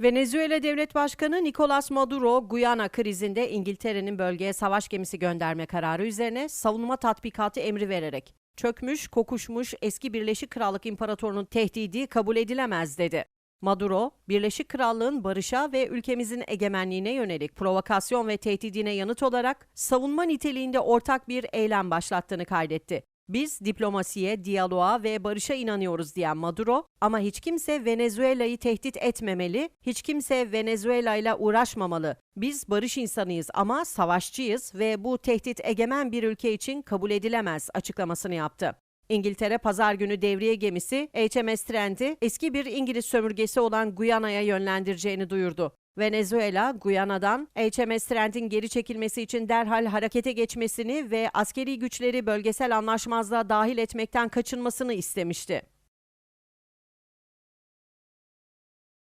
Venezuela Devlet Başkanı Nicolas Maduro, Guyana krizinde İngiltere'nin bölgeye savaş gemisi gönderme kararı üzerine savunma tatbikatı emri vererek çökmüş, kokuşmuş eski Birleşik Krallık İmparatorunun tehdidi kabul edilemez dedi. Maduro, Birleşik Krallığın barışa ve ülkemizin egemenliğine yönelik provokasyon ve tehdidine yanıt olarak savunma niteliğinde ortak bir eylem başlattığını kaydetti. Biz diplomasiye, diyaloğa ve barışa inanıyoruz diyen Maduro, ama hiç kimse Venezuela'yı tehdit etmemeli, hiç kimse Venezuela ile uğraşmamalı. Biz barış insanıyız ama savaşçıyız ve bu tehdit egemen bir ülke için kabul edilemez açıklamasını yaptı. İngiltere pazar günü devriye gemisi HMS Trent'i eski bir İngiliz sömürgesi olan Guyana'ya yönlendireceğini duyurdu. Venezuela, Guyana'dan HMS Trent'in geri çekilmesi için derhal harekete geçmesini ve askeri güçleri bölgesel anlaşmazlığa dahil etmekten kaçınmasını istemişti.